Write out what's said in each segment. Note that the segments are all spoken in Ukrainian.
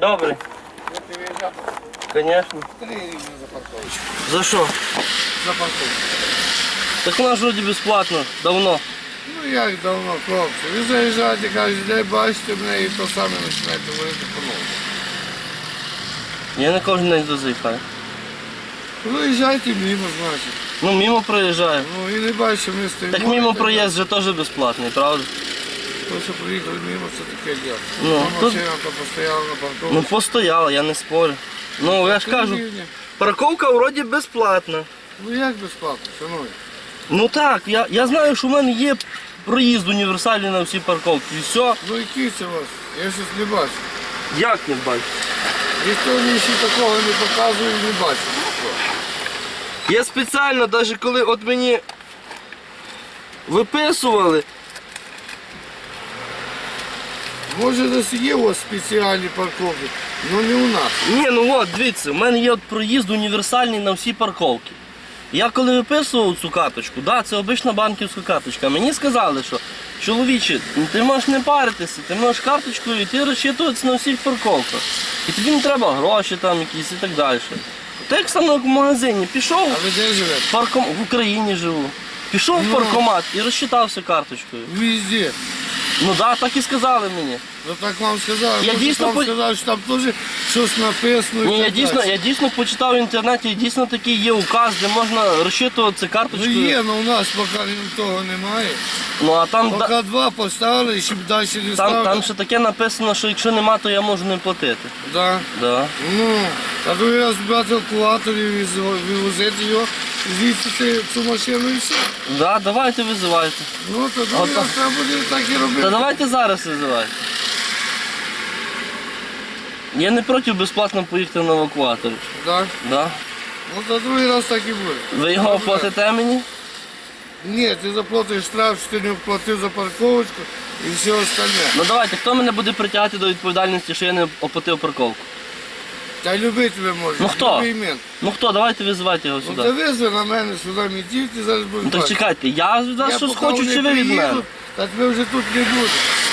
Добре, Я ти виїжджав звісно. три рівні за парковочку. За що? За парковку. Так вона ж вроді безплатно, давно. Ну як давно, хлопці. Ви заїжджаєте, кажете, де бачите мене і то саме починаєте говорити по-новому. Я не кожен день заїхаю. Виїжджайте мимо, значить. Ну, мимо проїжджаю. Ну і не бачите, ми стоїмо. Так мимо проїзд же теж безплатний, правда? То, що приїхали мимо, це таке діло. Ну, Ну, тут- машина то постояла на парковці. Ну постояла, я не спорю. Ну я ж кажу, рівні. парковка вроді безплатна. Ну як безплатно, шановні? Ну так, я, я знаю, що в мене є проїзд універсальний на всі парковки. І все, Ну який це у вас? Я щось не бачу. як не бачу. Ніхто мені ще такого не показує і не бачить. Я спеціально, навіть коли от мені виписували, Може десь є у вас спеціальні парковки, але не у нас. ні, ну от, дивіться, у мене є от проїзд універсальний на всі парковки. Я коли виписував цю карточку, да, це обична банківська карточка. Мені сказали, що чоловіче, ну, ти можеш не паритися, ти можеш карточкою йти розчитуватися на всіх парковках. І тобі не треба гроші там якісь і так далі. Так само як в магазині пішов, А ви де живете? парком... в Україні живу. Пішов в Ну. паркомат і розчитався карточкою. Везде. Ну так, да, так і сказали мені. Ну так вам сказали. Я дійсно вам по- сказали, що там теж щось написано. і Ні, я так дійсно, далі. я дійсно почитав в інтернеті, і дійсно такий є указ, де можна розчитуватися Ну є, але у нас поки того немає. Ну а там, да- Поки два поставили, і щоб далі не там, ставили. там ще таке написано, що якщо нема, то я можу не платити. Да. Да. Ну, а другий раз брати евакуатор і вивозити його, звідси цю машину і все. Да, давайте визивайте. Ну, то От треба буде так і робити. Та давайте зараз визивайте. Я не проти безплатно поїхати на евакуаторі. Так. Да. Ну, то другий раз так і буде. Ви його оплатите мені? Ні, ти заплатиш штраф, що ти не оплатив за парковочку і все остальне. Ну давайте, хто мене буде притягати до відповідальності, що я не оплатив парковку? Та любити тебе може. Ну, хто? Любий мент. Ну хто, давайте визивайте його Ну, сюди. визви на мене сюди мітів, ти зараз будеш Ну так бачити. чекайте, я від вас Я щось поки хочу, вони чи ви від мене? Та тебе вже тут не буде.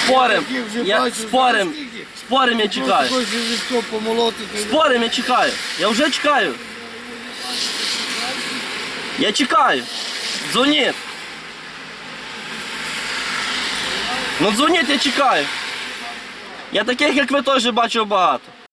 Спорим, Я таких вже я бачу, спорим, знаєш, скільки? спорим, я чекаю. Просто хочеш військо помолотити. Спорим, я чекаю. Я вже чекаю. Я чекаю. Дзвоніть. Ну дзвоніть, я чекаю. Я таких, як ви теж бачив багато.